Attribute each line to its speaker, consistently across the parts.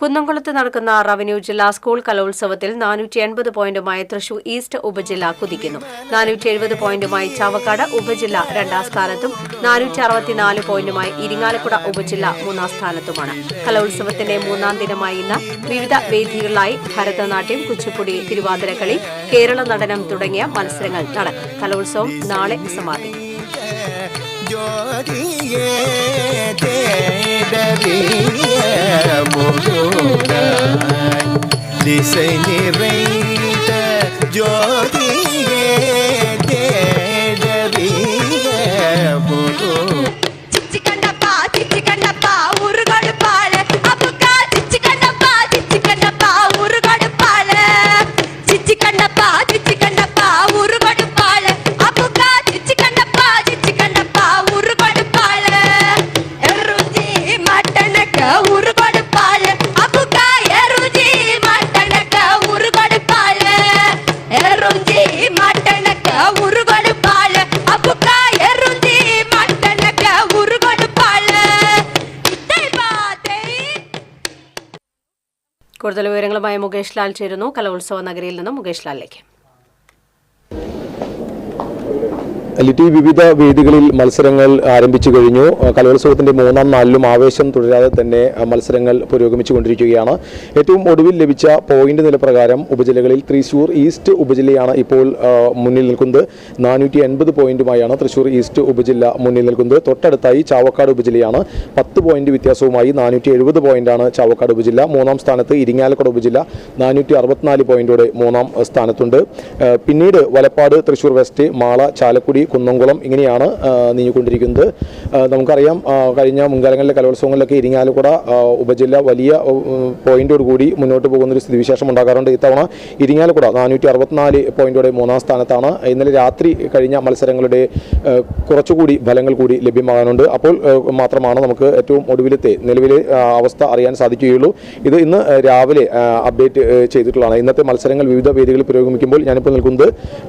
Speaker 1: കുന്നംകുളത്ത് നടക്കുന്ന റവന്യൂ ജില്ലാ സ്കൂൾ കലോത്സവത്തിൽ നാനൂറ്റി എൺപത് പോയിന്റുമായി തൃശൂർ ഈസ്റ്റ് ഉപജില്ല കുതിക്കുന്നു. നാനൂറ്റി എഴുപത് പോയിന്റുമായി ചാവക്കാട് ഉപജില്ല രണ്ടാം സ്ഥാനത്തും നാനൂറ്റി അറുപത്തിനാല് പോയിന്റുമായി ഇരിങ്ങാലക്കുട ഉപജില്ല മൂന്നാം സ്ഥാനത്തുമാണ്. കലോത്സവത്തിന്റെ മൂന്നാം ദിനമായി ഇന്ന് വിവിധ വേദികളിലായി ഭരതനാട്യം കുച്ചിപ്പുടി തിരുവാതിരക്കളി കേരള നടനം തുടങ്ങിയ മത്സരങ്ങൾ നടക്കും. കലോത്സവം നാളെ സമാപിക്കും.
Speaker 2: ജോഗിയേ திசை நிறைந்த ஜோதியே
Speaker 1: കൂടുതൽ വിവരങ്ങളുമായി മുകേഷ് ലാൽ ചേരുന്നു. കലോത്സവ നഗരിയിൽ നിന്നും മുകേഷ് ലാലിലേക്ക്.
Speaker 3: ലിറ്റി വിവിധ വേദികളിൽ മത്സരങ്ങൾ ആരംഭിച്ചു കഴിഞ്ഞു. കലോത്സവത്തിന്റെ മൂന്നാം നാലിലും ആവേശം തുടരാതെ തന്നെ മത്സരങ്ങൾ പുരോഗമിച്ചു കൊണ്ടിരിക്കുകയാണ് ഏറ്റവും ഒടുവിൽ ലഭിച്ച പോയിന്റ് നിലപ്രകാരം ഉപജില്ലകളിൽ തൃശൂർ ഈസ്റ്റ് ഉപജില്ലയാണ് ഇപ്പോൾ മുന്നിൽ നിൽക്കുന്നത്. നാനൂറ്റി എൺപത് പോയിന്റുമായാണ് തൃശൂർ ഈസ്റ്റ് ഉപജില്ല മുന്നിൽ നിൽക്കുന്നത്. തൊട്ടടുത്തായി ചാവക്കാട് ഉപജില്ലയാണ്. പത്ത് പോയിന്റ് വ്യത്യാസവുമായി നാനൂറ്റി എഴുപത് പോയിന്റാണ് ചാവക്കാട് ഉപജില്ല. മൂന്നാം സ്ഥാനത്ത് ഇരിങ്ങാലക്കുട ഉപജില്ല. നാനൂറ്റി അറുപത്തിനാല് പോയിന്റോടെ മൂന്നാം സ്ഥാനത്തുണ്ട്. പിന്നീട് വലപ്പാട് തൃശൂർ വെസ്റ്റ് മാള ചാലക്കുടി കുന്നംകുളം ഇങ്ങനെയാണ് നീങ്ങിക്കൊണ്ടിരിക്കുന്നത്. നമുക്കറിയാം കഴിഞ്ഞ മുൻകാലങ്ങളിലെ കലോത്സവങ്ങളിലൊക്കെ ഇരിങ്ങാലക്കുട ഉപജില്ല വലിയ പോയിന്റോട് കൂടി മുന്നോട്ട് പോകുന്ന ഒരു സ്ഥിതിവിശേഷം ഉണ്ടാകാറുണ്ട് ഇത്തവണ. ഇരിങ്ങാലക്കുട നാനൂറ്റി അറുപത്തിനാല് പോയിന്റോടെ മൂന്നാം സ്ഥാനത്താണ്. ഇന്നലെ രാത്രി കഴിഞ്ഞ മത്സരങ്ങളുടെ കുറച്ചുകൂടി ഫലങ്ങൾ കൂടി ലഭ്യമാകാനുണ്ട്. അപ്പോൾ മാത്രമാണ് നമുക്ക് ഏറ്റവും ഒടുവിലത്തെ നിലവിലെ അവസ്ഥ അറിയാൻ സാധിക്കുകയുള്ളൂ. ഇത് ഇന്ന് രാവിലെ അപ്ഡേറ്റ് ചെയ്തിട്ടുള്ളതാണ്. ഇന്നത്തെ മത്സരങ്ങൾ വിവിധ വേദികളിൽ പുരോഗമിക്കുമ്പോൾ ഞാനിപ്പോൾ നിൽക്കുന്നത്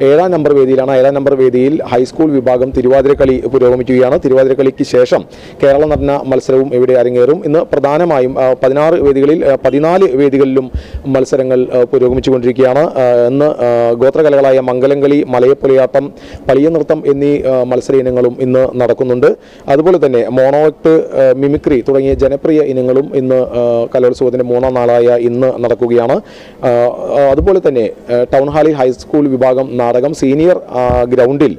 Speaker 3: ഏഴാം നമ്പർ വേദിയിലാണ്. ഏഴാം നമ്പർ വേദിയിൽ ഹൈസ്കൂൾ വിഭാഗം തിരുവാതിരക്കളി പുരോഗമിക്കുകയാണ്. തിരുവാതിരക്കളിക്ക് ശേഷം കേരള നടന മത്സരവും ഇവിടെ അരങ്ങേറും. ഇന്ന് പ്രധാനമായും പതിനാറ് വേദികളിൽ പതിനാല് വേദികളിലും മത്സരങ്ങൾ പുരോഗമിച്ചു പുരോഗമിച്ചുകൊണ്ടിരിക്കുകയാണ്. ഇന്ന് ഗോത്രകലകളായ മംഗലംകളി മലയപ്പൊലിയാട്ടം പളിയ നൃത്തം എന്നീ മത്സര ഇനങ്ങളും ഇന്ന് നടക്കുന്നുണ്ട്. അതുപോലെ തന്നെ മോണോക്ട് മിമിക്രി തുടങ്ങിയ ജനപ്രിയ ഇനങ്ങളും ഇന്ന് കലോത്സവത്തിന്റെ മൂന്നാം നാളായ ഇന്ന് നടക്കുകയാണ്. അതുപോലെ തന്നെ ടൗൺ ഹാളിൽ ഹൈസ്കൂൾ വിഭാഗം നാടകം സീനിയർ ഗ്രൗണ്ടിൽ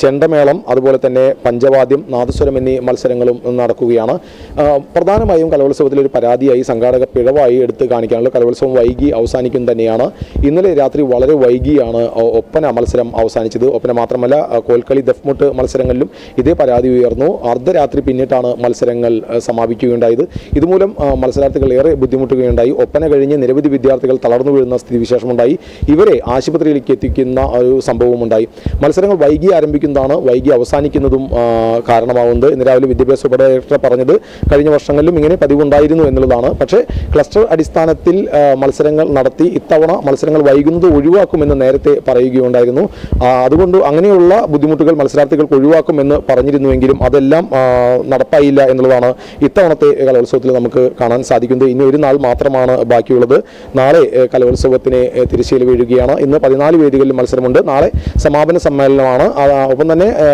Speaker 3: ചെണ്ടമേളം അതുപോലെ തന്നെ പഞ്ചവാദ്യം നാദസ്വരം എന്നീ മത്സരങ്ങളും നടക്കുകയാണ്. പ്രധാനമായും കലോത്സവത്തിൽ ഒരു പരാതിയായി സംഘാടക പിഴവായി എടുത്ത് കാണിക്കാനുള്ള കലോത്സവം വൈകി അവസാനിക്കും തന്നെയാണ്. ഇന്നലെ രാത്രി വളരെ വൈകിയാണ് ഒപ്പന മത്സരം അവസാനിച്ചത്. ഒപ്പന മാത്രമല്ല കോൽക്കളി ദഫ്മുട്ട് മത്സരങ്ങളിലും ഇതേ പരാതി ഉയർന്നു. അർദ്ധരാത്രി പിന്നിട്ടാണ് മത്സരങ്ങൾ സമാപിക്കുകയുണ്ടായത്. ഇതുമൂലം മത്സരാർത്ഥികൾ ഏറെ ബുദ്ധിമുട്ടുകയുണ്ടായി. ഒപ്പന കഴിഞ്ഞ് നിരവധി വിദ്യാർത്ഥികൾ തളർന്നു വീഴുന്ന സ്ഥിതിവിശേഷമുണ്ടായി ഇവരെ ആശുപത്രിയിലേക്ക് എത്തിക്കുന്ന ഒരു സംഭവമുണ്ടായി. മത്സരങ്ങൾ വൈകി ആരംഭിക്കുന്നതാണ് വൈകി അവസാനിക്കുന്നതും കാരണമാവുന്നത്. ഇന്ന് രാവിലെ വിദ്യാഭ്യാസ ഉപഡയറക്ടർ പറഞ്ഞത് കഴിഞ്ഞ വർഷങ്ങളിലും ഇങ്ങനെ പതിവുണ്ടായിരുന്നു എന്നുള്ളതാണ്. പക്ഷേ ക്ലസ്റ്റർ അടിസ്ഥാനത്തിൽ മത്സരങ്ങൾ നടത്തി ഇത്തവണ മത്സരങ്ങൾ വൈകുന്നത് ഒഴിവാക്കുമെന്ന് നേരത്തെ പറയുകയുണ്ടായിരുന്നു. അതുകൊണ്ട് അങ്ങനെയുള്ള ബുദ്ധിമുട്ടുകൾ മത്സരാർത്ഥികൾക്ക് ഒഴിവാക്കുമെന്ന് പറഞ്ഞിരുന്നുവെങ്കിലും അതെല്ലാം നടപ്പായില്ല എന്നുള്ളതാണ് ഇത്തവണത്തെ കലോത്സവത്തിൽ നമുക്ക് കാണാൻ സാധിക്കുന്നത്. ഇനി ഒരു നാൾ മാത്രമാണ് ബാക്കിയുള്ളത്. നാളെ കലോത്സവത്തിനെ തിരശ്ശീല വീഴുകയാണ്. ഇന്ന് പതിനാല് വേദികളിൽ മത്സരമുണ്ട്. നാളെ സമാപന സമ്മേളനമാണ്. ഒപ്പം തന്നെ ഏ,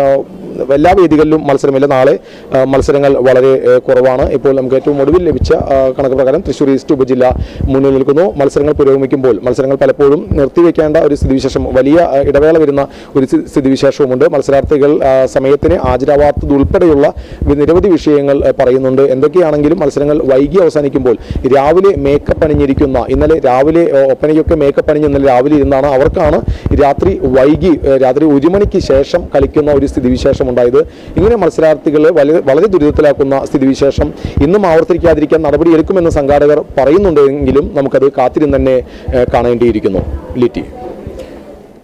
Speaker 3: എല്ലാ വേദികളിലും മത്സരമില്ല. നാളെ മത്സരങ്ങൾ വളരെ കുറവാണ്. ഇപ്പോൾ നമുക്ക് ഏറ്റവും ഒടുവിൽ ലഭിച്ച കണക്ക് പ്രകാരം തൃശ്ശൂർ ഈസ്റ്റ് ഉപജില്ല മുന്നിൽ നിൽക്കുന്നു. മത്സരങ്ങൾ പുരോഗമിക്കുമ്പോൾ മത്സരങ്ങൾ പലപ്പോഴും നിർത്തിവെക്കേണ്ട ഒരു സ്ഥിതിവിശേഷം വലിയ ഇടവേള വരുന്ന ഒരു സ്ഥി- സ്ഥിതിവിശേഷവുമുണ്ട്. മത്സരാർത്ഥികൾ സമയത്തിന് ഹാജരാവാത്തതുൾപ്പെടെയുള്ള നിരവധി വിഷയങ്ങൾ പറയുന്നുണ്ട്. എന്തൊക്കെയാണെങ്കിലും മത്സരങ്ങൾ വൈകി അവസാനിക്കുമ്പോൾ രാവിലെ മേക്കപ്പ് അണിഞ്ഞിരിക്കുന്ന ഇന്നലെ രാവിലെ ഒപ്പനയ്ക്കൊക്കെ മേക്കപ്പ് അണിഞ്ഞ് ഇന്നലെ രാവിലെ ഇരുന്നാണ് അവർക്കാണ് രാത്രി വൈകി രാത്രി ഒരു മണിക്ക് ശേഷം കളിക്കുന്ന ഒരു സ്ഥിതിവിശേഷം ഉണ്ടായത് ഇങ്ങനെ മത്സരാർത്ഥികളെ വളരെ ദുരിതത്തിലാക്കുന്ന സ്ഥിതിവിശേഷം ഇന്നും ആവർത്തിക്കാതിരിക്കാൻ നടപടിയെടുക്കുമെന്ന് സംഘാടകർ പറയുന്നുണ്ടെങ്കിലും നമുക്കത് കാത്തിരുന്ന് തന്നെ കാണേണ്ടിയിരിക്കുന്നു. ലിറ്റി.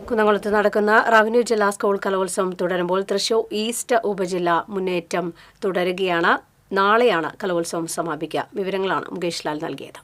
Speaker 1: കുന്നംകുളത്ത് നടക്കുന്ന റവന്യൂ ജില്ലാ സ്കൂൾ കലോത്സവം തുടരുമ്പോൾ തൃശൂർ ഈസ്റ്റ് ഉപജില്ല മുന്നേറ്റം തുടരുകയാണ്. നാളെയാണ് കലോത്സവം സമാപിക്കുക. വിവരങ്ങളാണ് മുകേഷ് ലാൽ നൽകിയത്.